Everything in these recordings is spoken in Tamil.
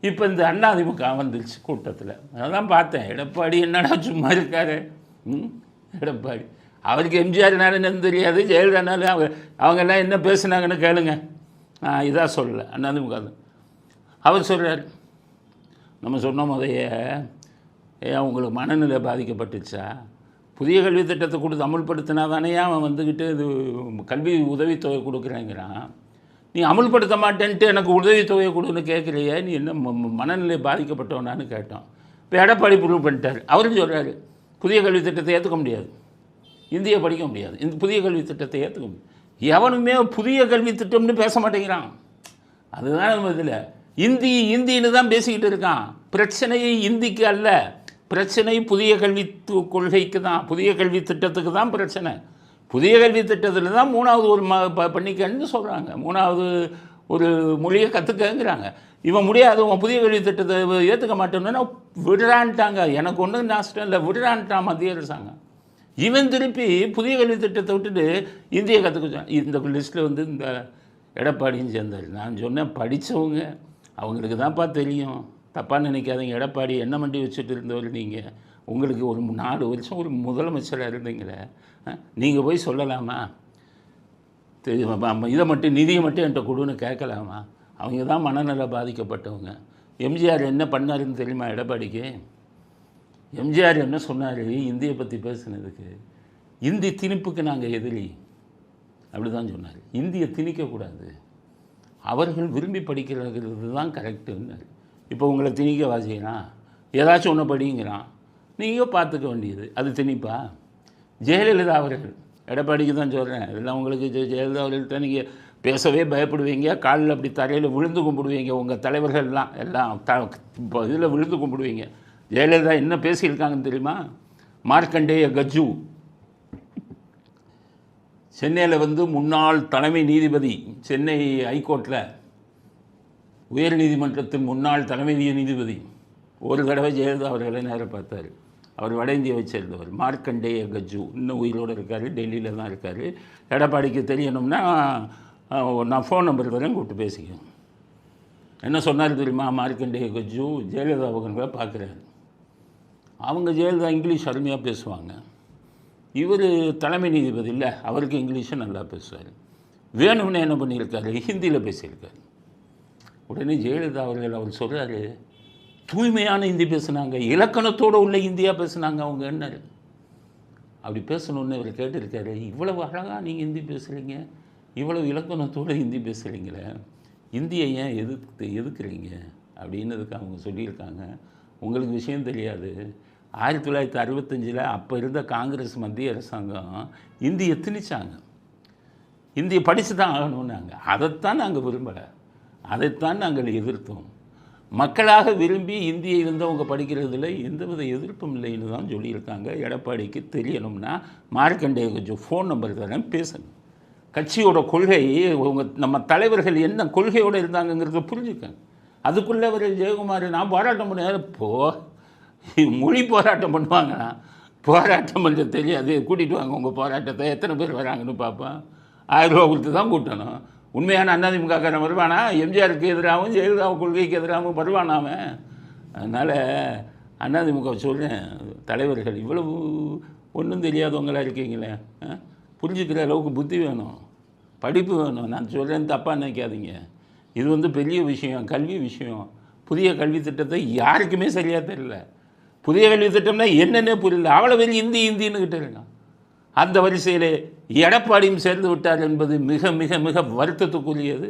இப்போ இந்த அதிமுக வந்துருச்சு கூட்டத்தில். அதான் பார்த்தேன். எடப்பாடி என்னடா சும்மா இருக்காரு? ம்? எடப்பாடி. அவருக்கு எம்ஜிஆர்னாலும் என்னன்னு தெரியாது ஜெயலலிதானாலும் அவங்க அவங்கெல்லாம் என்ன பேசுனாங்கன்னு கேளுங்க. நான் இதாக சொல்லலை அதிமுக தான். அவர் சொல்கிறார் நம்ம சொன்ன முதைய ஏன் உங்களுக்கு மனநிலை பாதிக்கப்பட்டுச்சா? புதிய கல்வி திட்டத்தை கொடுத்து அமுல்படுத்தினா தானே அவன் வந்துக்கிட்டு இது கல்வி உதவித்தொகை கொடுக்குறேங்கிறான்? நீ அமுல்படுத்த மாட்டேன்ட்டு எனக்கு உதவித்தொகையை கொடுன்னு கேட்குறியே நீ என்ன ம- மனநிலை பாதிக்கப்பட்டவனான்னு கேட்டோம். இப்போ எடப்பாடி ப்ரூவ் பண்ணிட்டார். அவரும் சொல்கிறாரு புதிய கல்வி திட்டத்தை ஏற்றுக்க முடியாது. இந்தியை படிக்க முடியாது. இந்த புதிய கல்வி திட்டத்தை ஏற்றுக்க முடியாது. எவனுமே புதிய கல்வி திட்டம்னு பேச மாட்டேங்கிறான். அதுதான் நம்ம இதில். இந்தி இந்தின்னு தான் பேசிக்கிட்டு இருக்கான். பிரச்சனையை இந்திக்கு அல்ல. பிரச்சனை புதிய கல்வி து- கொள்கைக்கு தான். புதிய கல்வி திட்டத்துக்கு தான் பிரச்சனை. புதிய கல்வி திட்டத்தில் தான் மூணாவது ஒரு ம ப- பண்ணிக்கன்னு சொல்கிறாங்க மூணாவது ஒரு மொழியை கற்றுக்கங்கிறாங்க இவன் முடியாது உன் புதிய கல்வி திட்டத்தை ஏற்றுக்க மாட்டேன்னா விடுறான்ட்டாங்க. எனக்கு ஒன்றும் நஷ்டம் இல்லை விடுறான்ட்டான் மத்திய அரசாங்கம். இவன் திருப்பி புதிய கல்வி திட்டத்தை விட்டுட்டு இந்தியை கற்றுக்க இந்த லிஸ்ட்டில் வந்து இந்த எடப்பாடியும் சேர்ந்தார். நான் சொன்னேன் படித்தவங்க அவங்களுக்கு தான்ப்பா தெரியும். தப்பாக நினைக்காதீங்க. எடப்பாடி என்ன மண்டி வச்சுட்டு இருந்தவர் நீங்கள் உங்களுக்கு ஒரு நாலு வருஷம் ஒரு முதலமைச்சராக இருந்தீங்களே நீங்கள் போய் சொல்லலாமா? இதை மட்டும் நிதியை மட்டும் என்கிட்ட கொடுன்னு கேட்கலாமா? அவங்க தான் மனநல பாதிக்கப்பட்டவங்க. எம்ஜிஆர் என்ன பண்ணாருன்னு தெரியுமா எடப்பாடிக்கு? எம்ஜிஆர் என்ன சொன்னார் இந்தியை பற்றி பேசுனதுக்கு? இந்தி திணிப்புக்கு நாங்கள் எதிரி. அப்படி தான் சொன்னார். இந்தியை திணிக்கக்கூடாது அவர்கள் விரும்பி படிக்கிறது தான் கரெக்டுன்னாரு இப்போ உங்களை திணிக்க வாசிக்கிறான். ஏதாச்சும் ஒன்று படிங்கிறான். நீங்கள் பார்த்துக்க வேண்டியது. அது திணிப்பா? ஜெயலலிதா அவர்கள். எடப்பாடிக்கு தான் சொல்கிறேன் இதெல்லாம் உங்களுக்கு ஜெயலலிதா அவர்கள்ட்ட நீங்கள் பேசவே பயப்படுவீங்க. காலில் அப்படி தரையில் விழுந்து கும்பிடுவீங்க. உங்கள் தலைவர்கள்லாம் எல்லாம் த இப்போ இதில் விழுந்து கும்பிடுவீங்க. ஜெயலலிதா என்ன பேசியிருக்காங்கன்னு தெரியுமா? மார்க்கண்டேய கஜு சென்னையில் வந்து முன்னாள் தலைமை நீதிபதி சென்னை ஹைகோர்ட்டில் உயர் நீதிமன்றத்தின் முன்னாள் தலைமை நீதிபதி. ஒரு தடவை ஜெயலலிதா அவர்களை நேரம் பார்த்தார். அவர் வட இந்தியாவை சேர்ந்தவர் மார்க்கண்டேய கஜு. இன்னும் உயிரோடு இருக்கார். டெல்லியில் தான் இருக்கார். எடப்பாடிக்கு தெரியணும்னா நான் ஃபோன் நம்பர் தரேன் கூப்பிட்டு பேசிக்கோங்க என்ன சொன்னார் தெரியுமா? மார்க்கண்டேய கஜு ஜெயலலிதா அவங்களை பார்க்குறாரு. அவங்க ஜெயலலிதா இங்கிலீஷ் அருமையாக பேசுவாங்க. இவர் தலைமை நீதிபதி இல்லை. அவருக்கு இங்கிலீஷும் நல்லா பேசுவார். வேணும்னு என்ன பண்ணியிருக்காரு? ஹிந்தியில் பேசியிருக்காரு. உடனே ஜெயலலிதா அவர்கள் அவர் சொல்கிறாரு தூய்மையான ஹிந்தி பேசுனாங்க இலக்கணத்தோடு உள்ள இந்தியா பேசுனாங்க அவங்க என்ன அப்படி பேசணுன்னு இவர் கேட்டிருக்காரு. இவ்வளவு அழகாக நீங்கள் ஹிந்தி பேசுகிறீங்க இவ்வளவு இலக்கணத்தோடு ஹிந்தி பேசுகிறீங்களே இந்தியை ஏன் எதிர்த்து எதுக்குறீங்க? அப்படின்னதுக்கு அவங்க சொல்லியிருக்காங்க. உங்களுக்கு விஷயம் தெரியாது. ஆயிரத்தி தொள்ளாயிரத்தி அறுபத்தஞ்சில் அப்போ இருந்த காங்கிரஸ் மத்திய அரசாங்கம் இந்தியை திணிச்சாங்க. இந்தியை படித்து தான் ஆகணும்னாங்க. அதைத்தான் நாங்கள் விரும்பலை. அதைத்தான் நாங்கள் எதிர்த்தோம். மக்களாக விரும்பி இந்தியை இருந்தவங்க படிக்கிறதுல எந்தவித எதிர்ப்பும் இல்லைன்னு தான் சொல்லியிருக்காங்க. எடப்பாடிக்கு தெரியணும்னா மார்க்கண்டேய கொஞ்சம் ஃபோன் நம்பர் தரேன் பேசணும் கட்சியோட கொள்கை உங்க நம்ம தலைவர்கள் என்ன கொள்கையோடு இருந்தாங்கங்கிறத புரிஞ்சுக்கங்க. அதுக்குள்ளே அவர் ஜெயக்குமார் நான் போராட்டம் பண்ண போ மொழி போராட்டம் பண்ணுவாங்கன்னா போராட்டம் பண்ண தெரியாது கூட்டிகிட்டு வாங்க உங்கள் போராட்டத்தை எத்தனை பேர் வராங்கன்னு பார்ப்பேன் ஆயிரம் ரூபா கொடுத்து தான் கூட்டணும். உண்மையான அண்ணாதிமுகக்காரன் வருவானா? எம்ஜிஆருக்கு எதிராகவும் ஜெயலலிதா கொள்கைக்கு எதிராகவும் வருவானா அவன்? அதனால் அண்ணாதிமுக சொல்கிறேன் தலைவர்கள் இவ்வளவு ஒன்றும் தெரியாதவங்களா இருக்கீங்களே ஆ? புரிஞ்சுக்கிற அளவுக்கு புத்தி வேணும் படிப்பு வேணும். நான் சொல்கிறேன் தப்பாக நினைக்காதீங்க. இது வந்து பெரிய விஷயம் கல்வி விஷயம். புதிய கல்வி திட்டத்தை யாருக்குமே சரியாக தெரியல. புதிய கல்வி திட்டம்னா என்னென்னே புரியல. அவ்வளோ பேர் இந்தி இந்தின்னு கிட்ட இருக்கான் அந்த வரிசையிலே எடப்பாடியும் சேர்ந்து விட்டார் என்பது மிக மிக மிக வருத்தத்துக்குரியது.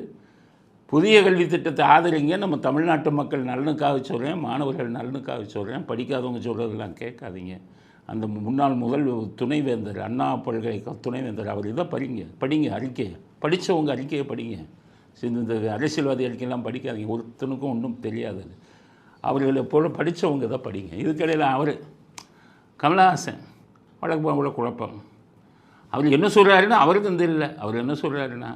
புதிய கல்வி திட்டத்தை ஆதரிங்க. நம்ம தமிழ்நாட்டு மக்கள் நலனுக்காக சொல்கிறேன் மாணவர்கள் நலனுக்காக சொல்கிறேன் படிக்காதவங்க சொல்கிறதெல்லாம் கேட்காதீங்க. அந்த முன்னாள் முதல் துணைவேந்தர் அண்ணா பல்கலைக்கழக துணைவேந்தர் அவர் இதை படிங்க படிங்க அறிக்கையை படித்தவங்க அறிக்கையை படிங்க. இந்த அரசியல்வாதி அறிக்கையெல்லாம் படிக்காதீங்க. ஒருத்தனுக்கும் ஒன்றும் தெரியாது அது. அவர்களை போல படித்தவங்க இதை படிங்க. இதுக்கிடையில் அவர் கமலஹாசன் வழக்கு அவ்வளோ குழப்பம். அவர் என்ன சொல்கிறாருன்னா அவருக்கும் தெரியல. அவர் என்ன சொல்கிறாருன்னா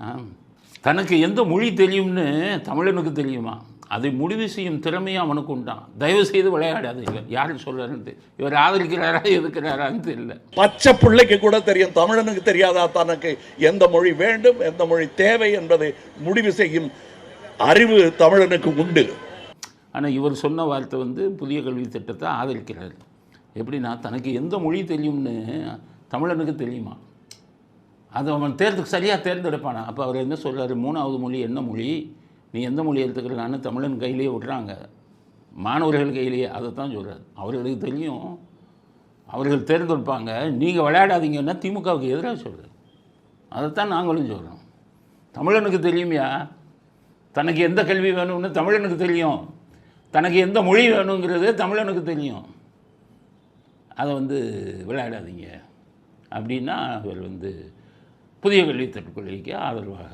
தனக்கு எந்த மொழி தெரியும்னு தமிழனுக்கு தெரியுமா? அதை முடிவு செய்யும் திறமையும் அவனுக்கு உண்டான் தயவு செய்து விளையாடாது. இவர் யார் சொல்கிறாருன்னு தெரியல. இவர் ஆதரிக்கிறாரா எதுக்கிறாரான்னு தெரியல. பச்சை பிள்ளைக்கு கூட தெரியும் தமிழனுக்கு தெரியாதா தனக்கு எந்த மொழி வேண்டும் எந்த மொழி தேவை என்பதை முடிவு செய்யும் அறிவு தமிழனுக்கு உண்டு. ஆனால் இவர் சொன்ன வார்த்தை வந்து புதிய கல்வி திட்டத்தை ஆதரிக்கிறார். எப்படின்னா தனக்கு எந்த மொழி தெரியும்னு தமிழனுக்கு தெரியுமா? அதை அவன் தேர்ந்து சரியாக தேர்ந்தெடுப்பானா? அப்போ அவர் என்ன சொல்கிறார் மூணாவது மொழி என்ன மொழி? நீ எந்த மொழி எடுத்துக்கிறலான்னு தமிழன் கையிலேயே விட்றாங்க மாணவர்கள் கையிலேயே அதை தான் சொல்கிறார் அவர்களுக்கு தெரியும். அவர்கள் தேர்ந்தெடுப்பாங்க. நீங்கள் விளையாடாதீங்கன்னா திமுகவுக்கு எதிராக சொல்கிறார் அதைத்தான் நாங்களும் சொல்கிறோம் தமிழனுக்கு தெரியுமையா? தனக்கு எந்த கல்வி வேணும்னு தமிழனுக்கு தெரியும். தனக்கு எந்த மொழி வேணுங்கிறது தமிழனுக்கு தெரியும். அதை வந்து விளையாடாதீங்க. அப்படின்னா அவர் வந்து புதிய கல்வித் திட்டக் கொள்கைக்கு ஆதரவாக